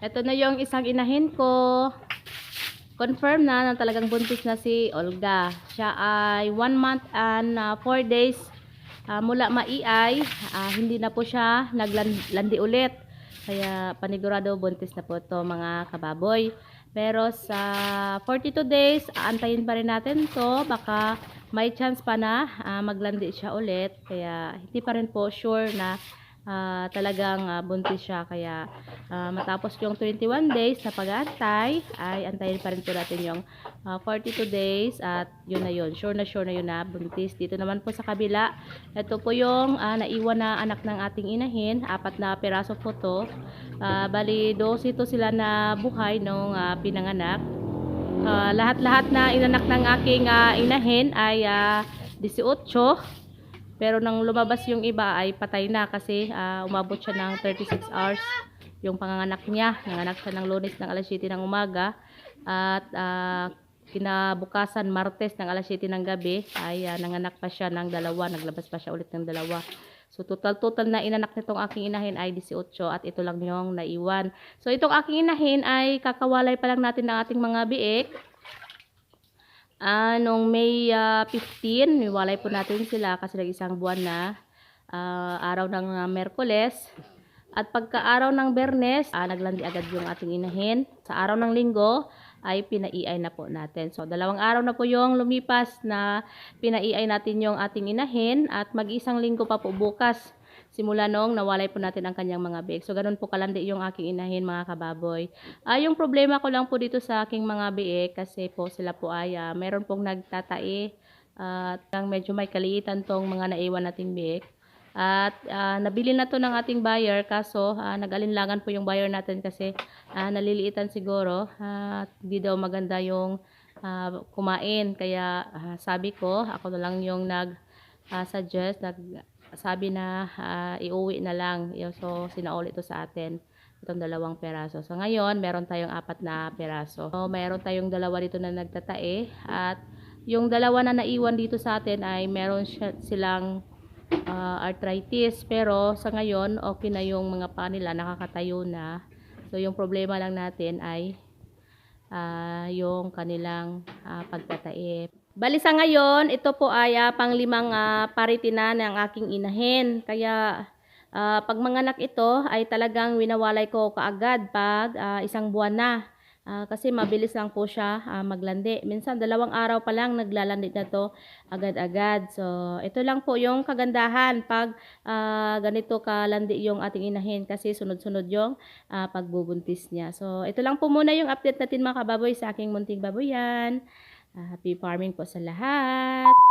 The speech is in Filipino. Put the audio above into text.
Ito na yung isang inahin ko. Confirm na na talagang buntis na si Olga. Siya ay 1 month and 4 days ah, mula maiay. Ah, hindi na po siya naglandi ulit. Kaya panigurado buntis na po to mga kababoy. Pero sa 42 days, aantayin pa rin natin to. Baka may chance pa na ah, maglandi siya ulit. Kaya hindi pa rin po sure na ah, talagang ah, buntis siya. Kaya ah, matapos yung 21 days na pag-aantay, ay antayin pa rin po natin yung ah, 42 days at yun na yun. Sure na sure na yun na buntis. Dito naman po sa kabila, ito po yung ah, naiwan na anak ng ating inahin. Apat na piraso po to. Ah, bali, 12 to sila na buhay nung ah, pinanganak. Ah, lahat-lahat na inanak ng aking ah, inahin ay ah, 18. Pero nang lumabas yung iba ay patay na kasi ah, umabot siya ng 36 hours yung panganganak niya. Nanganak siya ng lunes ng alas 7 ng umaga at ah, kinabukasan martes ng alas 7 ng gabi ay ah, nanganak pa siya ng dalawa. Naglabas pa siya ulit ng dalawa. So total total na inanak nitong aking inahin ay 18 at ito lang yung naiwan. So itong aking inahin ay kakawalay pa lang natin ng ating mga biik. Ah, nung May ah, 15, niwalay po natin sila kasi nag isang buwan na ah, araw ng ah, Merkoles. At pagka-araw ng Bernes, ah, naglandi agad yung ating inahin. Sa araw ng Linggo, ay pinaiay na po natin. So, dalawang araw na po yung lumipas na pinaiay natin yung ating inahin at mag-isang linggo pa po bukas simula nung nawalay po natin ang kanyang mga big. So, ganun po kalandi yung aking inahin mga kababoy. Ah, yung problema ko lang po dito sa aking mga biik kasi po sila po ay ah, meron pong nagtatae at uh, medyo may kaliitan tong mga naiwan nating biik. At ah, nabili na to ng ating buyer kaso ah, nag-alinlangan po yung buyer natin kasi ah, naliliitan siguro at hindi daw maganda yung ah, kumain. Kaya ah, sabi ko, ako na lang yung nag ah, suggest, nag sabi na ah, iuwi na lang. So, sinauli to sa atin itong dalawang peraso. So, ngayon, meron tayong apat na peraso. So, meron tayong dalawa dito na nagtatae. At yung dalawa na naiwan dito sa atin ay meron silang ah, arthritis. Pero sa ngayon, okay na yung mga paa nila, nakakatayo na. So, yung problema lang natin ay ah, yung kanilang ah, pagtatae. Bali sa ngayon, ito po ay ah, panglimang uh, paritina ng aking inahin. Kaya ah, pag manganak ito ay talagang winawalay ko kaagad pag ah, isang buwan na. Ah, kasi mabilis lang po siya ah, maglandi. Minsan dalawang araw pa lang naglalandi na to agad-agad. So ito lang po yung kagandahan pag ah, ganito kalandi yung ating inahin kasi sunod-sunod yung ah, pagbubuntis niya. So ito lang po muna yung update natin mga kababoy sa aking munting baboyan. Ah, happy farming po sa lahat.